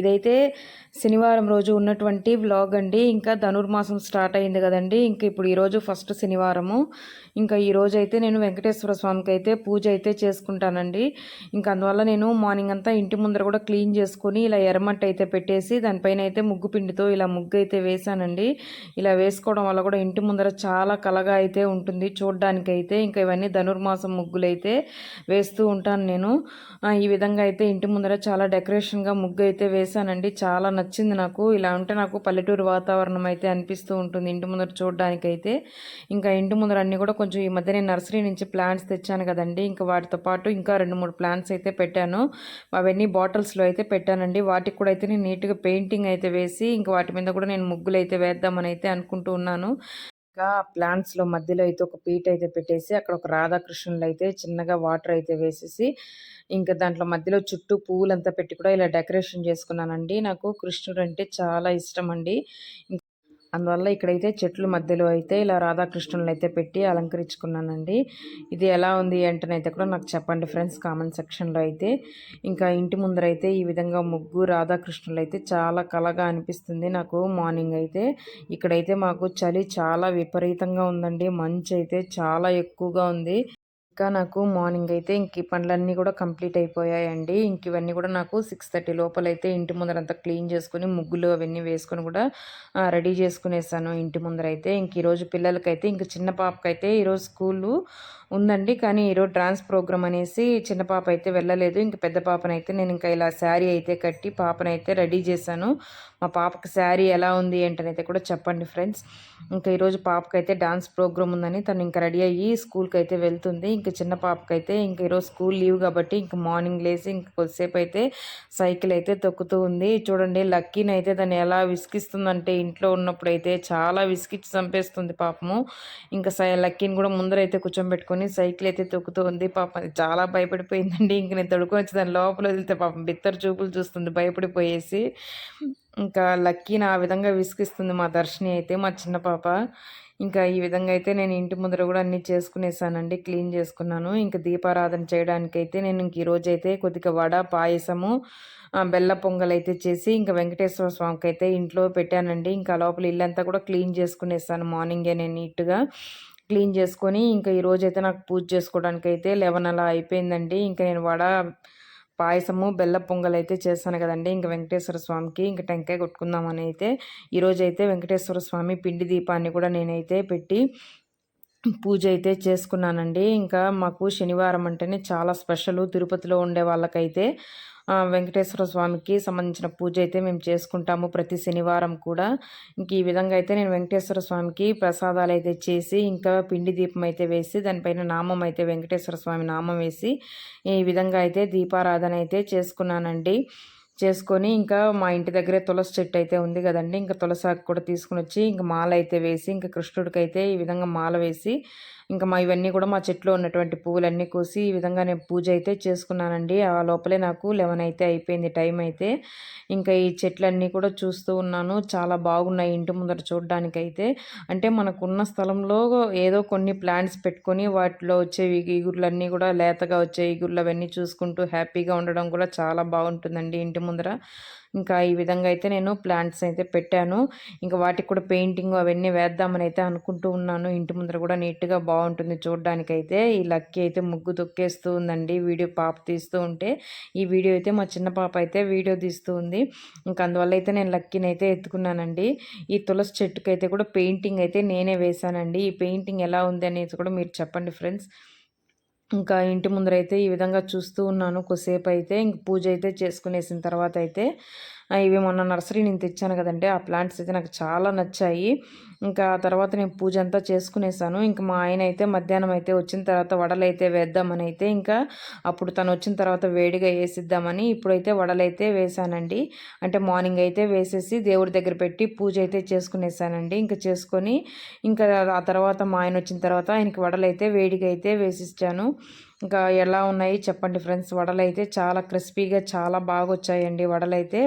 ఇదైతే శనివారం రోజు ఉన్నటువంటి వ్లాగ్ అండి. ఇంకా ధనుర్మాసం స్టార్ట్ అయింది కదండి. ఇంకా ఇప్పుడు ఈరోజు ఫస్ట్ శనివారము. ఇంకా ఈరోజు అయితే నేను వెంకటేశ్వర స్వామికి అయితే పూజ అయితే చేసుకుంటానండి. ఇంకా అందువల్ల నేను మార్నింగ్ అంతా ఇంటి ముందర కూడా క్లీన్ చేసుకొని ఇలా ఎర్రమట్టి అయితే పెట్టేసి దానిపైన అయితే ముగ్గు పిండితో ఇలా ముగ్గు అయితే వేసానండి ఇలా వేసుకోవడం వల్ల కూడా ఇంటి ముందర చాలా కలగా అయితే ఉంటుంది చూడడానికి అయితే ఇంకా ఇవన్నీ ధనుర్మాసం ముగ్గులు అయితే వేస్తూ ఉంటాను నేను. ఈ విధంగా అయితే ఇంటి ముందర చాలా డెకరేషన్గా ముగ్గు అయితే చేశానండి. చాలా నచ్చింది నాకు. ఇలా ఉంటే నాకు పల్లెటూరు వాతావరణం అయితే అనిపిస్తూ ఉంటుంది ఇంటి ముందర చూడడానికైతే. అయితే ఇంకా ఇంటి ముందర అన్నీ కూడా కొంచెం ఈ మధ్య నేను నర్సరీ నుంచి ప్లాంట్స్ తెచ్చాను కదండి. ఇంకా వాటితో పాటు ఇంకా రెండు మూడు ప్లాంట్స్ అయితే పెట్టాను. అవన్నీ బాటిల్స్లో అయితే పెట్టానండి. వాటికి కూడా అయితే నేను నీట్గా పెయింటింగ్ అయితే వేసి ఇంకా వాటి మీద కూడా నేను ముగ్గులు అయితే వేద్దామని అయితే అనుకుంటూ ఉన్నాను. ఇంకా ప్లాంట్స్లో మధ్యలో అయితే ఒక పీట అయితే పెట్టేసి అక్కడ ఒక రాధాకృష్ణులు అయితే చిన్నగా వాటర్ అయితే వేసేసి ఇంకా దాంట్లో మధ్యలో చుట్టూ పువ్వులంతా పెట్టి కూడా ఇలా డెకరేషన్ చేసుకున్నానండి. నాకు కృష్ణుడు అంటే చాలా ఇష్టం అండి. అందువల్ల ఇక్కడైతే చెట్లు మధ్యలో అయితే ఇలా రాధాకృష్ణులను అయితే పెట్టి అలంకరించుకున్నానండి. ఇది ఎలా ఉంది అంటేనైతే కూడా నాకు చెప్పండి ఫ్రెండ్స్ కామెంట్ సెక్షన్లో అయితే. ఇంకా ఇంటి ముందర అయితే ఈ విధంగా ముగ్గు రాధాకృష్ణులు అయితే చాలా కలగా అనిపిస్తుంది నాకు మార్నింగ్ అయితే. ఇక్కడైతే మాకు చలి చాలా విపరీతంగా ఉందండి. మంచు అయితే చాలా ఎక్కువగా ఉంది. ఇంకా నాకు మార్నింగ్ అయితే ఇంక ఈ పనులన్నీ కూడా కంప్లీట్ అయిపోయాయండి. ఇంక ఇవన్నీ కూడా నాకు సిక్స్ థర్టీ లోపలైతే ఇంటి ముందరంతా క్లీన్ చేసుకుని ముగ్గులు అవన్నీ వేసుకొని కూడా రెడీ చేసుకునేసాను ఇంటి ముందర అయితే ఇంక ఈరోజు పిల్లలకైతే ఇంక చిన్న పాపకైతే ఈరోజు స్కూలు ఉందండి. కానీ ఈరోజు డ్రాన్స్ ప్రోగ్రామ్ అనేసి చిన్న పాప అయితే వెళ్ళలేదు. ఇంక పెద్ద పాపనైతే నేను ఇంకా ఇలా శారీ అయితే కట్టి పాపనైతే రెడీ చేశాను. మా పాపకి శారీ ఎలా ఉంది ఏంటనైతే కూడా చెప్పండి ఫ్రెండ్స్. ఇంకా ఈరోజు పాపకైతే డాన్స్ ప్రోగ్రామ్ ఉందని తను ఇంకా రెడీ అయ్యి స్కూల్కి అయితే వెళ్తుంది ఇంకా చిన్న పాపకైతే ఇంక ఈరోజు స్కూల్ లీవ్ కాబట్టి ఇంక మార్నింగ్ లేసి ఇంక కొద్దిసేపు అయితే సైకిల్ అయితే తొక్కుతూ ఉంది. చూడండి లక్కీని అయితే దాన్ని ఎలా విసిగిస్తుందంటే ఇంట్లో ఉన్నప్పుడు అయితే చాలా విసిగిచ్చి చంపేస్తుంది పాపము. ఇంకా సై లక్కీని కూడా ముందరైతే కూర్చోబెట్టుకొని సైకిల్ అయితే తొక్కుతూ ఉంది. పాపం చాలా భయపడిపోయిందండి. ఇంక నేను తొడుకొని వచ్చి దాని లోపల వదిలితే పాపం బిత్తరు చూపులు చూస్తుంది భయపడిపోయేసి. ఇంకా లక్కీని ఆ విధంగా విసిగిస్తుంది మా దర్శిని అయితే మా చిన్న పాప. ఇంకా ఈ విధంగా అయితే నేను ఇంటి ముందర కూడా అన్నీ చేసుకునేసానండి క్లీన్ చేసుకున్నాను. ఇంకా దీపారాధన చేయడానికైతే నేను ఇంక ఈరోజు అయితే కొద్దిగా వడ పాయసము బెల్ల పొంగల్ అయితే చేసి ఇంకా వెంకటేశ్వర స్వామికి అయితే ఇంట్లో పెట్టానండి. ఇంకా లోపల ఇల్లంతా కూడా క్లీన్ చేసుకునేసాను మార్నింగే నేను నీట్గా. క్లీన్ చేసుకొని ఇంకా ఈరోజైతే నాకు పూజ చేసుకోవడానికి అయితే లెవెన్ అలా అయిపోయిందండి. ఇంకా నేను వడ పాయసము బెల్ల పొంగల్ అయితే చేస్తాను కదండి. ఇంకా వెంకటేశ్వర స్వామికి ఇంకా టెంకాయ కొట్టుకుందామని అయితే ఈరోజైతే వెంకటేశ్వర స్వామి పిండి దీపాన్ని కూడా నేనైతే పెట్టి పూజ అయితే చేసుకున్నానండి. ఇంకా మాకు శనివారం అంటేనే చాలా స్పెషల్ తిరుపతిలో ఉండే వాళ్ళకైతే వెంకటేశ్వర స్వామికి సంబంధించిన పూజ అయితే మేము చేసుకుంటాము ప్రతి శనివారం కూడా. ఇంక ఈ విధంగా అయితే నేను వెంకటేశ్వర స్వామికి ప్రసాదాలు అయితే చేసి ఇంకా పిండి దీపం అయితే వేసి దానిపైన నామం అయితే వెంకటేశ్వర స్వామి నామం వేసి ఈ విధంగా అయితే దీపారాధన అయితే చేసుకున్నానండి. చేసుకొని ఇంకా మా ఇంటి దగ్గరే తులసి చెట్టు అయితే ఉంది కదండి. ఇంకా తులసాకు కూడా తీసుకుని వచ్చి ఇంకా మాల అయితే వేసి ఇంకా కృష్ణుడికి అయితే ఈ విధంగా మాల వేసి ఇంకా మా ఇవన్నీ కూడా మా చెట్లో ఉన్నటువంటి పువ్వులన్నీ కోసి ఈ విధంగా నేను పూజ అయితే చేసుకున్నానండి. ఆ లోపలే నాకు లెవెన్ అయితే అయిపోయింది టైం అయితే. ఇంకా ఈ చెట్లన్నీ కూడా చూస్తూ ఉన్నాను. చాలా బాగున్నాయి ఇంటి ముందర చూడడానికి అయితే. అంటే మనకున్న స్థలంలో ఏదో కొన్ని ప్లాంట్స్ పెట్టుకొని వాటిలో వచ్చే ఈగుర్లన్నీ కూడా లేతగా వచ్చే ఈగుర్లు అవన్నీ చూసుకుంటూ హ్యాపీగా ఉండడం కూడా చాలా బాగుంటుందండి ఇంటి ముందర. ఇంకా ఈ విధంగా అయితే నేను ప్లాంట్స్ అయితే పెట్టాను. ఇంకా వాటికి కూడా పెయింటింగ్ అవన్నీ వేద్దామని అయితే అనుకుంటూ ఉన్నాను. ఇంటి ముందర కూడా నీట్గా బాగుంటుంది చూడడానికైతే. ఈ లక్కీ అయితే ముగ్గు తొక్కేస్తూ ఉందండి. వీడియో పాప తీస్తూ ఉంటే ఈ వీడియో అయితే మా చిన్న పాప అయితే వీడియో తీస్తూ ఉంది. ఇంకా అందువల్ల అయితే నేను లక్కీని అయితే ఎత్తుకున్నానండి. ఈ తులసి చెట్టుకైతే కూడా పెయింటింగ్ అయితే నేనే వేశానండి. ఈ పెయింటింగ్ ఎలా ఉంది అనేది కూడా మీరు చెప్పండి ఫ్రెండ్స్. ఇంకా ఇంటి ముందరైతే ఈ విధంగా చూస్తూ ఉన్నాను కొద్దిసేపు అయితే ఇంక పూజ అయితే చేసుకునేసిన తర్వాత అయితే ఇవి మొన్న నర్సరీ నేను తెచ్చాను కదండి. ఆ ప్లాంట్స్ అయితే నాకు చాలా నచ్చాయి. ఇంకా ఆ తర్వాత నేను పూజ అంతా చేసుకునేసాను. ఇంకా మా ఆయన అయితే మధ్యాహ్నం అయితే వచ్చిన తర్వాత వడలైతే వేద్దామని అయితే ఇంకా అప్పుడు తను వచ్చిన తర్వాత వేడిగా వేసిద్దామని ఇప్పుడైతే వడలైతే వేసానండి. అంటే మార్నింగ్ అయితే వేసేసి దేవుడి దగ్గర పెట్టి పూజ అయితే చేసుకునేసానండి. ఇంకా చేసుకొని ఇంకా ఆ తర్వాత మా ఆయన వచ్చిన తర్వాత ఆయనకి వడలైతే వేడిగా అయితే వేసిచ్చాను. ఇంకా ఎలా ఉన్నాయి చెప్పండి ఫ్రెండ్స్. వడలు అయితే చాలా క్రిస్పీగా చాలా బాగా వచ్చాయండి వడలు అయితే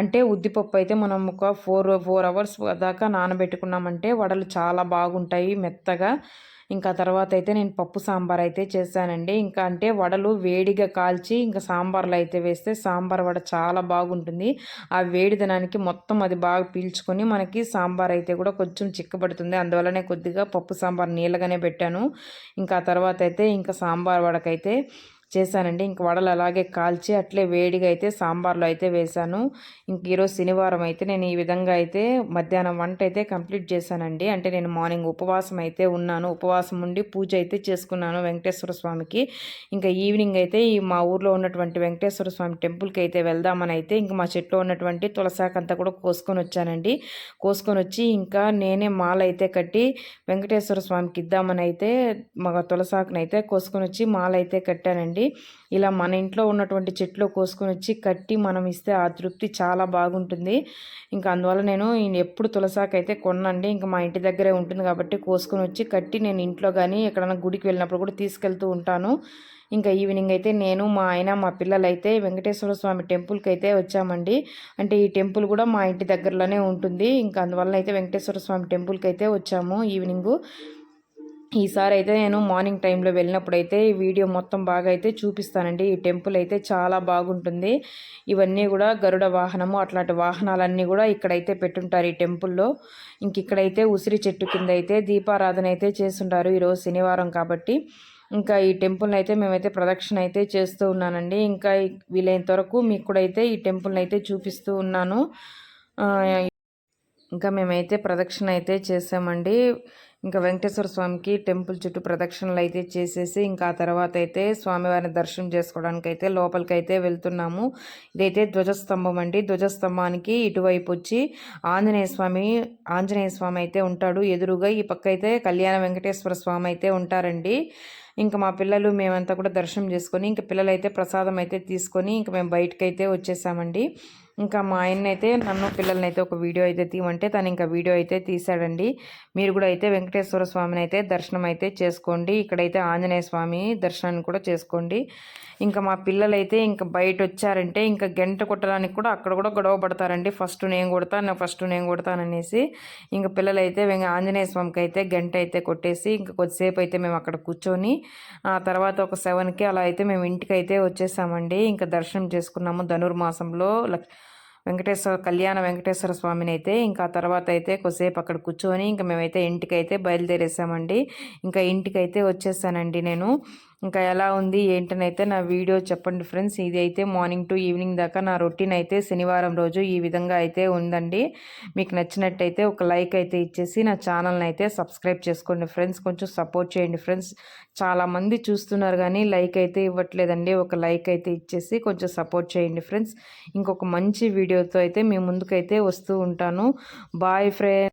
అంటే ఉద్దిపప్పు అయితే మనం ఒక ఫోర్ ఫోర్ అవర్స్ దాకా నానబెట్టుకున్నామంటే వడలు చాలా బాగుంటాయి మెత్తగా. ఇంకా తర్వాత అయితే నేను పప్పు సాంబార్ అయితే చేశానండి. ఇంకా అంటే వడలు వేడిగా కాల్చి ఇంకా సాంబార్లో అయితే వేస్తే సాంబార్ వడ చాలా బాగుంటుంది. ఆ వేడిదనానికి మొత్తం అది బాగా పీల్చుకొని మనకి సాంబార్ అయితే కూడా కొంచెం చిక్కబడుతుంది. అందువల్లనే కొద్దిగా పప్పు సాంబార్ నీళ్ళగానే పెట్టాను. ఇంకా తర్వాత అయితే ఇంకా సాంబార్ వడకైతే చేశానండి. ఇంక వడలు అలాగే కాల్చి అట్లే వేడిగా అయితే సాంబార్లో అయితే వేశాను. ఇంక ఈరోజు శనివారం అయితే నేను ఈ విధంగా అయితే మధ్యాహ్నం వంట అయితే కంప్లీట్ చేశానండి. అంటే నేను మార్నింగ్ ఉపవాసం అయితే ఉన్నాను. ఉపవాసం ఉండి పూజ అయితే చేసుకున్నాను వెంకటేశ్వర స్వామికి. ఇంకా ఈవినింగ్ అయితే ఈ మా ఊర్లో ఉన్నటువంటి వెంకటేశ్వర స్వామి టెంపుల్కి అయితే వెళ్దామని అయితే ఇంకా మా చెట్లో ఉన్నటువంటి తులసాకంతా అంతా కూడా కోసుకొని వచ్చానండి. కోసుకొని వచ్చి ఇంకా నేనే మాల అయితే కట్టి వెంకటేశ్వర స్వామికి ఇద్దామని అయితే మా తులసాకునైతే కోసుకొని వచ్చి మాల అయితే కట్టానండి. ఇలా మన ఇంట్లో ఉన్నటువంటి చెట్లు కోసుకొని వచ్చి కట్టి మనం ఇస్తే ఆ తృప్తి చాలా బాగుంటుంది. ఇంకా అందువల్ల నేను ఎప్పుడు తులసాకు అయితే కొనండి ఇంకా మా ఇంటి దగ్గరే ఉంటుంది కాబట్టి కోసుకొని వచ్చి కట్టి నేను ఇంట్లో కానీ ఎక్కడైనా గుడికి వెళ్ళినప్పుడు కూడా తీసుకెళ్తూ ఉంటాను. ఇంకా ఈవినింగ్ అయితే నేను మా ఆయన మా పిల్లలు అయితే వెంకటేశ్వర స్వామి టెంపుల్కి అయితే వచ్చామండి. అంటే ఈ టెంపుల్ కూడా మా ఇంటి దగ్గరలోనే ఉంటుంది. ఇంకా అందువల్ల అయితే వెంకటేశ్వర స్వామి టెంపుల్కి అయితే వచ్చాము ఈవినింగు. ఈసారి అయితే నేను మార్నింగ్ టైంలో వెళ్ళినప్పుడు అయితే ఈ వీడియో మొత్తం బాగా అయితే చూపిస్తానండి. ఈ టెంపుల్ అయితే చాలా బాగుంటుంది. ఇవన్నీ కూడా గరుడ వాహనము అట్లాంటి వాహనాలన్నీ కూడా ఇక్కడైతే పెట్టుంటారు ఈ టెంపుల్లో. ఇంక ఇక్కడైతే ఉసిరి చెట్టు కింద అయితే దీపారాధన అయితే చేస్తుంటారు ఈరోజు శనివారం కాబట్టి. ఇంకా ఈ టెంపుల్ని అయితే మేమైతే ప్రదక్షిణ అయితే చేస్తూ ఉన్నానండి. ఇంకా వీలైనంత వరకు మీకు కూడా అయితే ఈ టెంపుల్ని అయితే చూపిస్తూ ఉన్నాను. ఇంకా మేమైతే ప్రదక్షిణ అయితే చేసామండి. ఇంకా వెంకటేశ్వర స్వామికి టెంపుల్ చుట్టూ ప్రదక్షిణలు అయితే చేసేసి ఇంకా ఆ తర్వాత అయితే స్వామివారిని దర్శనం చేసుకోవడానికి అయితే లోపలికి అయితే వెళ్తున్నాము. ఇదైతే ధ్వజస్తంభం అండి. ధ్వజస్తంభానికి ఇటువైపు వచ్చి ఆంజనేయ స్వామి ఆంజనేయ స్వామి అయితే ఉంటాడు. ఎదురుగా ఈ పక్క అయితే కళ్యాణ వెంకటేశ్వర స్వామి అయితే ఉంటారండి. ఇంకా మా పిల్లలు మేమంతా కూడా దర్శనం చేసుకొని ఇంకా పిల్లలు అయితే ప్రసాదం అయితే తీసుకొని ఇంకా మేము బయటకైతే వచ్చేసామండి. ఇంకా మా ఆయన అయితే నన్ను పిల్లల్ని అయితే ఒక వీడియో అయితే తీయమంటే తను ఇంకా వీడియో అయితే తీశాడండి. మీరు కూడా అయితే వెంకటేశ్వర స్వామిని అయితే దర్శనం అయితే చేసుకోండి. ఇక్కడైతే ఆంజనేయ స్వామి దర్శనాన్ని కూడా చేసుకోండి. ఇంకా మా పిల్లలు అయితే ఇంకా బయట వచ్చారంటే ఇంకా గంట కొట్టడానికి కూడా అక్కడ కూడా గొడవ పడతారండి. ఫస్ట్ నేను కొడతాను ఫస్ట్ నేను కొడతాననేసి ఇంకా పిల్లలు అయితే ఆంజనేయ స్వామికి అయితే గంట అయితే కొట్టేసి ఇంకా కొద్దిసేపు అయితే మేము అక్కడ కూర్చొని ఆ తర్వాత ఒక సెవెన్కి అలా అయితే మేము ఇంటికి అయితే వచ్చేసామండి. ఇంకా దర్శనం చేసుకున్నాము ధనుర్మాసంలో వెంకటేశ్వర కళ్యాణ వెంకటేశ్వర స్వామిని అయితే ఇంకా తర్వాత అయితే కొద్దిసేపు అక్కడ కూర్చొని ఇంకా మేమైతే ఇంటికి అయితే బయలుదేరేసామండి. ఇంకా ఇంటికి అయితే వచ్చేసానండి నేను. ఇంకా ఎలా ఉంది ఏంటనైతే నా వీడియో చెప్పండి ఫ్రెండ్స్. ఇది అయితే మార్నింగ్ టు ఈవినింగ్ దాకా నా రొటీన్ అయితే శనివారం రోజు ఈ విధంగా అయితే ఉందండి. మీకు నచ్చినట్టయితే ఒక లైక్ అయితే ఇచ్చేసి నా ఛానల్ని అయితే సబ్స్క్రైబ్ చేసుకోండి ఫ్రెండ్స్. కొంచెం సపోర్ట్ చేయండి ఫ్రెండ్స్. చాలామంది చూస్తున్నారు కానీ లైక్ అయితే ఇవ్వట్లేదండి. ఒక లైక్ అయితే ఇచ్చేసి కొంచెం సపోర్ట్ చేయండి ఫ్రెండ్స్. ఇంకొక మంచి వీడియోతో అయితే మీ ముందుకైతే వస్తూ ఉంటాను. Boy friend